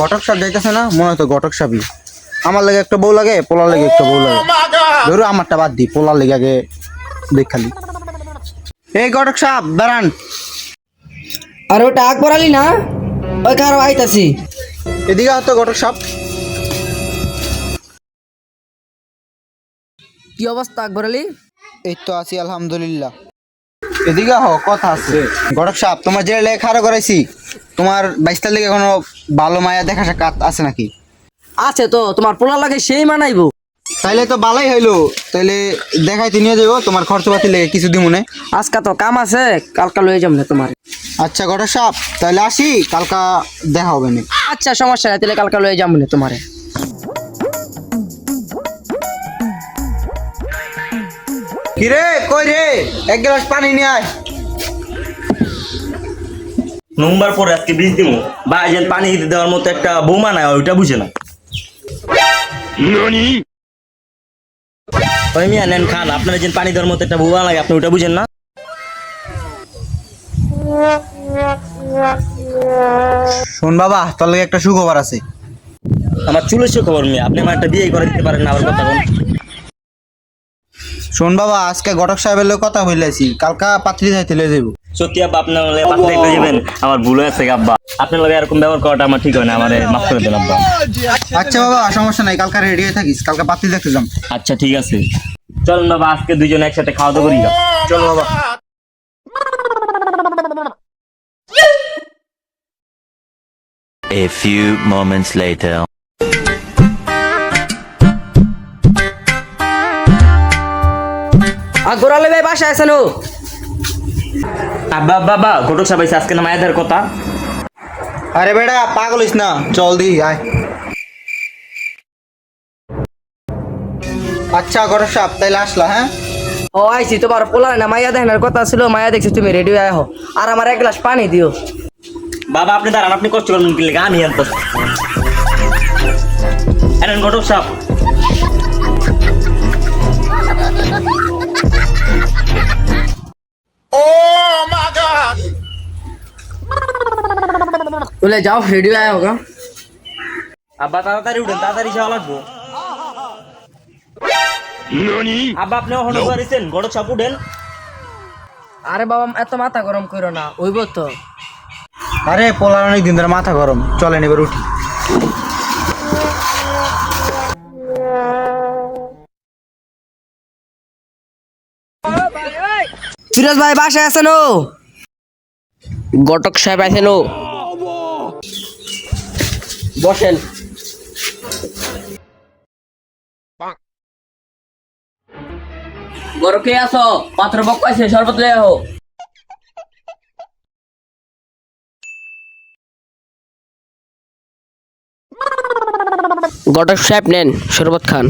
ঘটক সাপ যাইতেছে না? মনে হয় তো ঘটক সাপই। আমার লাগে একটা বউ লাগে পোলার লাগে একটা বউ লাগে। ধরো আমারটা বাদ দি পোলার লেগে আগে দেখ খালি এই ঘটক সাপ দাঁড়ান। আর ওটা আকবর আলী না? ওই কারও আইতাছি। এদিকে হতো ঘটক সাপ। কি অবস্থা আকবর আলী এই তো আছি আলহামদুলিল্লাহ। এদিকে হ কথা আছে। ঘটক সাপ তোমার যে লেগে খাড়ো করাইছি তোমার বাইশটার লেগে কোনো ভালো মায়া দেখা সাক্ষাৎ আছে নাকি? আছে তো তোমার পোলা লাগে সেই মানাইবো। তাইলে তো ভালোই হইল। তাইলে দেখাইতে নিয়ে যাব তোমার খরচপাতি লেগে কিছু দিমুনে আজকা তো কাম আছে কালকা লয়ে যাম না তোমার। আচ্ছা ঘটক সাপ তাইলে আসি কালকা দেখা হবে না। আচ্ছা সমস্যা নাই তাহলে কালকা লয়ে যাম না তোমারে। কিরে কই রে? এক গ্লাস পানি নিয়ে আয়। নম্বর পরে আজকে বীজ দিব। ভাই যেন পানি দিতে দেওয়ার মতো একটা বোমা নাই ওইটা বুঝে না। ওই মিয়া নেন খান। আপনারা যেন পানি দেওয়ার মতো একটা বৌমা লাগে আপনি ওটা বুঝেন না? শোন বাবা তোর লাগে একটা সুখবর আছে। আমার চুলের সে খবর মেয়ে আপনি আমার একটা বিয়ে করে দিতে পারেন না আমার কথা বল শোন বাবা আজকে ঘটক সাহেবের লোক কথা হইলাইছি কালকা পাত্রী যাইতে লয়ে যাব সত্যি আব্বা আপনার লগে পাশে দেখতে যাবেন? আমার ভুল হয়েছে আব্বা। আপনার লগে এরকম ব্যবহার করাটা আমার ঠিক হয় না আমার মাফ করে দেন আব্বা। আচ্ছা বাবা সমস্যা নাই কালকা রেডি হয়ে থাকিস কালকা পাত্রী দেখতে যাম। আচ্ছা ঠিক আছে। চলুন বাবা আজকে দুইজন একসাথে খাওয়া দাওয়া করি চল বাবা। A few moments later. ভাই বাসায় আছেন ও? আব্বা বাবা ঘটক সাহেব আইছে, আজকে না মায়েদের কথা? আরে বেটা পাগল হইস না। চল দি আয়। আচ্ছা ঘটক সাহেব তাইলে আসলা হ্যাঁ? ও আইছি তোমার পোলা না মাইয়া দেখানোর কথা ছিল মাইয়া দেখছি তুমি রেডি হয়ে আহো। আর আমার এক গ্লাস পানি দিও। বাবা আপনি দাঁড়ান আপনি কষ্ট করবেন কি লেগে আমি আনতে এনেন ঘটক সাহেব। বলে যাও রেডি আহো গা আব্বা তাড়াতাড়ি উঠেন তাড়াতাড়ি যাওয়া লাগবো আব্বা আপনি ওখানে করেছেন ঘটক সাহেব উঠেন আরে বাবা এত মাথা গরম করো না ওইব তো আরে পোলার অনেক দিন ধরে মাথা গরম চলেন এবার উঠি ফিরোজ ভাই বাসায় আছেন ও গটক সাহেব আছেন ও বসেন। বড় কে আছো? পাত্র বক পাইছে শরবত লয়ে আহো। গটক সাহেব নেন, শরবত খান।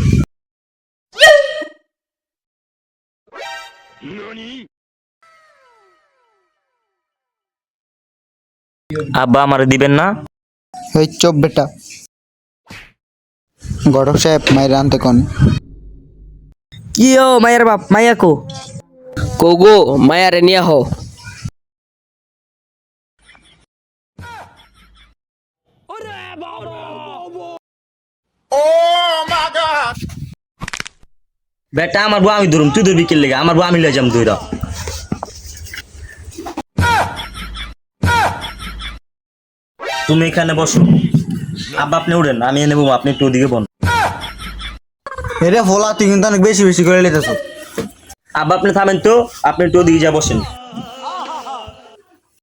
আব্বা আমার দিবেন না? ওই চোপ বেটা। ঘটক সাহেব মায়ের আনতে কন? কি ও মায়ের বাপ মাইয়া কো? কোগো মায়ারে নিয়া হো বেটা আমার বউ আমি ধরুম তুই ধরবি কি লেগে? আমার বউ আমি লয়ে যাম তুই তুমি এখানে বসো। আব্বা আপনি উঠেন আমি এনে বউ আপনি একটু ওদিকে বন এরে ফোলা তুই কিন্তু অনেক বেশি বেশি করে লেতেছ। আব্বা আপনি থামেন তো আপনি একটু ওদিকে যা বসেন।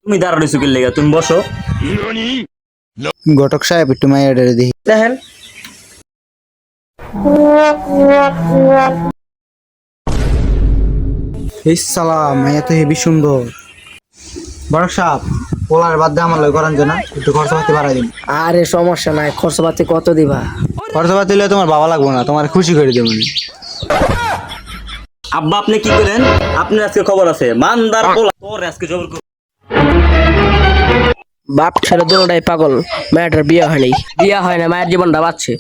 তুমি দাঁড়ানো সুখের লেগে তুমি বসো। ঘটক সাহেব একটু মায়ের দেখি দেখেন। এই সালাম মাইয়া তো হেবি সুন্দর। ঘটক সাহেব পোলার বাদ দিয়ে আমার লয় করান যে না একটু খরচাপাতি বাড়াই দিন। আরে সমস্যা নাই খরচপাতি কত দিবা? খরচাপাতি হলে তোমার বাবা লাগবো না তোমার খুশি করে দেবো আব্বা আপনি কি করেন? আপনার আজকে খবর আছে মানদার পোলা। তোর আজকে জবর। বাপ ছেলে দুটাই পাগল মেয়েটার বিয়ে হয়নি। বিয়ে হয় না মায়ের জীবনটা বাঁচছে।